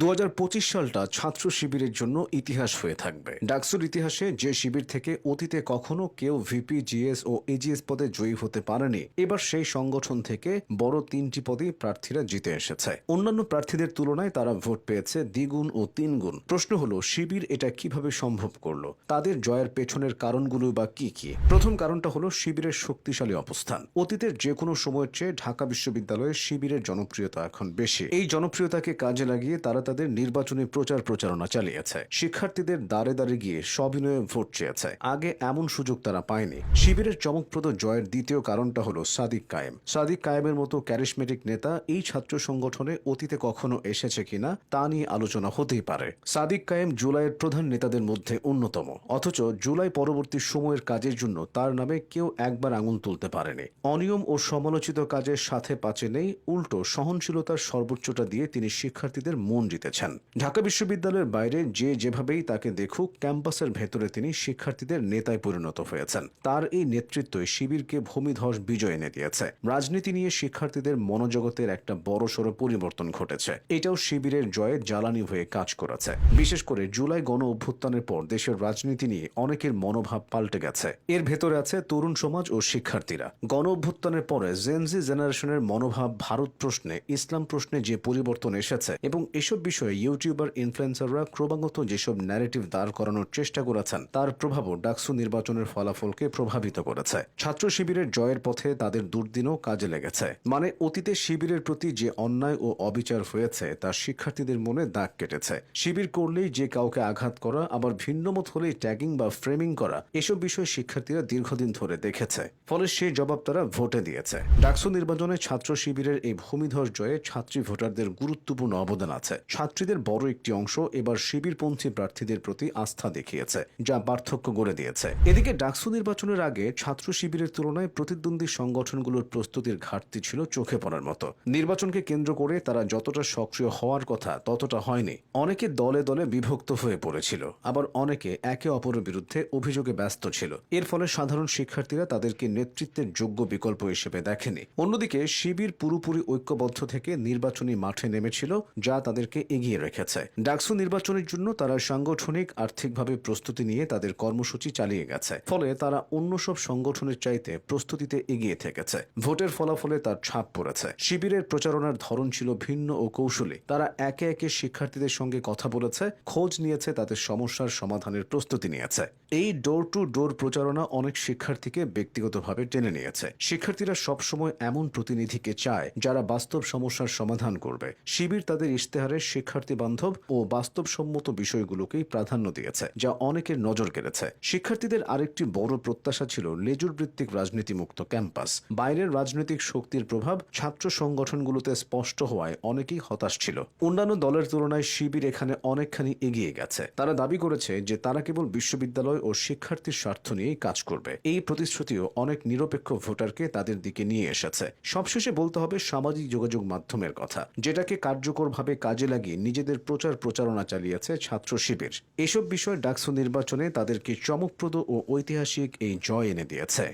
দু হাজার পঁচিশ সালটা ছাত্র শিবিরের জন্য ইতিহাস হয়ে থাকবে। ডাকসুর ইতিহাসে যে শিবির থেকে অতীতে কখনো কেউ ভিপি, জিএস ও এজিএস পদে জয়ী হতে পারেনি, এবার সেই সংগঠন থেকে বড় তিনটি পদে প্রার্থীরা জিতে এসেছে। অন্যান্য প্রার্থীদের তুলনায় তারা ভোট পেয়েছে দ্বিগুণ ও তিনগুণ। প্রশ্ন হলো, শিবির এটা কীভাবে সম্ভব করল? তাদের জয়ের পেছনের কারণগুলো বা কি কি? প্রথম কারণটা হলো শিবিরের শক্তিশালী অবস্থান। অতীতের যে কোনো সময়ের চেয়ে ঢাকা বিশ্ববিদ্যালয়ে শিবিরের জনপ্রিয়তা এখন বেশি। এই জনপ্রিয়তাকে কাজে লাগিয়ে তারা তাদের নির্বাচনী প্রচার প্রচারণা চালিয়েছে। শিক্ষার্থীদের দ্বারে দ্বারে গিয়ে সবিনয়ে ভোট চেয়েছে। আগে এমন সুযোগ তারা পায়নি। শিবিরের চমকপ্রদ জয়ের দ্বিতীয় কারণটা হলো সাদিক কায়েম। সাদিক কায়েমের মতো ক্যারিসমেটিক নেতা এই ছাত্র সংগঠনে অতীতে কখনো এসেছে কিনা তা নিয়ে আলোচনা হতেই পারে। সাদিক কায়েম জুলাইয়ের প্রধান নেতাদের মধ্যে অন্যতম। অথচ জুলাই পরবর্তী সময়ের কাজের জন্য তার নামে কেউ একবার আঙুল তুলতে পারেনি। অনিয়ম ও সমালোচিত কাজের সাথে পাচে নেই, উল্টো সহনশীলতার সর্বোচ্চটা দিয়ে তিনি শিক্ষার্থীদের মন জিতেছেন ঢাকা বিশ্ববিদ্যালয়ের বাইরে যে যেভাবেই তাকে দেখুক, ক্যাম্পাসের ভেতরে তিনি শিক্ষার্থীদের নেতায় পরিণত হয়েছেন। তার এই নেতৃত্বই শিবিরকে ভূমিধস বিজয় এনে দিয়েছে। রাজনীতি নিয়ে শিক্ষার্থীদের মনোজগতের একটা বড়সড় পরিবর্তন ঘটেছে। এটাও শিবিরের জয়ে জ্বালানি হয়ে কাজ করেছে। বিশেষ করে জুলাই গণ অভ্যুত্থানের পর দেশের রাজনীতি নিয়ে অনেকের মনোভাব পাল্টে গেছে। এর ভেতরে আছে তরুণ সমাজ ও শিক্ষার্থীরা। গণ অভ্যুত্থানের পরে জেনজি জেনারেশনের মনোভাব ভারত প্রশ্নে, ইসলাম প্রশ্নে যে পরিবর্তন এসেছে এবং এসব বিষয়ে ইউটিউবার, ইনফ্লুয়েন্সাররা ক্রমাগত যেসব ন্যারেটিভ দাঁড় করানোর চেষ্টা করেছেন, তার প্রভাবও ডাকসু নির্বাচনের ফলাফলকে প্রভাবিত করেছে। ছাত্র শিবিরের জয়ের পথে তাদের দুর্দিনও কাজে লেগেছে। মানে অতীতে শিবিরের প্রতি যে অন্যায় ও অবিচার হয়েছে, তা শিক্ষার্থীদের মনে দাগ কেটেছে। শিবির করলেই যে কাউকে আঘাত করা, আবার ভিন্নমত হলেই ট্যাগিং বা ফ্রেমিং করা, এসব বিষয়ে শিক্ষার্থীরা দীর্ঘদিন ধরে দেখেছে। ফলে সেই জবাব তারা ভোটে দিয়েছে। ডাকসু নির্বাচনে ছাত্র শিবিরের এই ভূমিধর জয়ে ছাত্রী ভোটারদের গুরুত্বপূর্ণ অবদান আছে। ছাত্রীদের বড় একটি অংশ এবার শিবিরপন্থী প্রার্থীদের প্রতি আস্থা দেখিয়েছে, যা পার্থক্য গড়ে দিয়েছে। এদিকে ডাকসু নির্বাচনের আগে ছাত্র শিবিরের তুলনায় প্রতিদ্বন্দ্বী সংগঠনগুলোর প্রস্তুতির ঘাটতি ছিল চোখে পড়ার মতো। নির্বাচনকে কেন্দ্র করে তারা যতটা সক্রিয় হওয়ার কথা ততটা হয়নি। অনেকে দলে দলে বিভক্ত হয়ে পড়েছিল, আবার অনেকে একে অপরের বিরুদ্ধে অভিযোগে ব্যস্ত ছিল। এর ফলে সাধারণ শিক্ষার্থীরা তাদেরকে নেতৃত্বের যোগ্য বিকল্প হিসেবে দেখেনি। অন্যদিকে শিবির পুরোপুরি ঐক্যবদ্ধ থেকে নির্বাচনী মাঠে নেমেছিল, যা তাদেরকে এগিয়ে রেখেছে। ডাকসু নির্বাচনের জন্য তারা সাংগঠনিক, আর্থিকভাবে প্রস্তুতি নিয়ে তাদের কর্মসূচি চালিয়ে গেছে। ফলে তারা অন্য সব সংগঠনের চাইতে প্রস্তুতিতে এগিয়ে থেকেছে। ভোটের ফলাফলে তার ছাপ পড়েছে। শিবিরের প্রচারণার ধরন ছিল ভিন্ন ও কৌশলী। তারা একে একে শিক্ষার্থীদের সঙ্গে কথা বলেছে, খোঁজ নিয়েছে তাদের সমস্যার সমাধানের প্রস্তুতি নিয়েছে। এই ডোর টু ডোর প্রচারণা অনেক শিক্ষার্থীকে ব্যক্তিগতভাবে টেনে নিয়েছে। শিক্ষার্থীরা সবসময় এমন প্রতিনিধিকে চায়, যারা বাস্তব সমস্যার সমাধান করবে। শিবির তাদের ইশতেহারে শিক্ষার্থী বান্ধব ও বাস্তবসম্মত বিষয়গুলোকেই প্রাধান্য দিয়েছে, যা অনেকের নজর কেড়েছে। শিক্ষার্থীদের আরেকটি বড় প্রত্যাশা ছিল লেজুর ভিত্তিক রাজনীতিমুক্ত ক্যাম্পাস। বাইরের রাজনৈতিক শক্তির প্রভাব ছাত্র সংগঠনগুলোতে স্পষ্ট হওয়ায় অনেকেই হতাশ ছিল। অন্যান্য দলের তুলনায় শিবির এখানে অনেকখানি এগিয়ে গেছে। তারা দাবি করেছে যে তারা কেবল বিশ্ববিদ্যালয় ও শিক্ষার্থীর স্বার্থ নিয়েই কাজ করবে। এই প্রতিশ্রুতিও অনেক নিরপেক্ষ ভোটারকে তাদের দিকে নিয়ে এসেছে। সবশেষে বলতে হবে সামাজিক যোগাযোগ মাধ্যমের কথা, যেটাকে কার্যকরভাবে কাজে লাগিয়ে নিজেদের প্রচার প্রচারণা চালিয়েছে ছাত্র শিবির। এসব বিষয় ডাকসু নির্বাচনে তাদেরকে চমকপ্রদ ও ঐতিহাসিক এই জয় এনে দিয়েছে।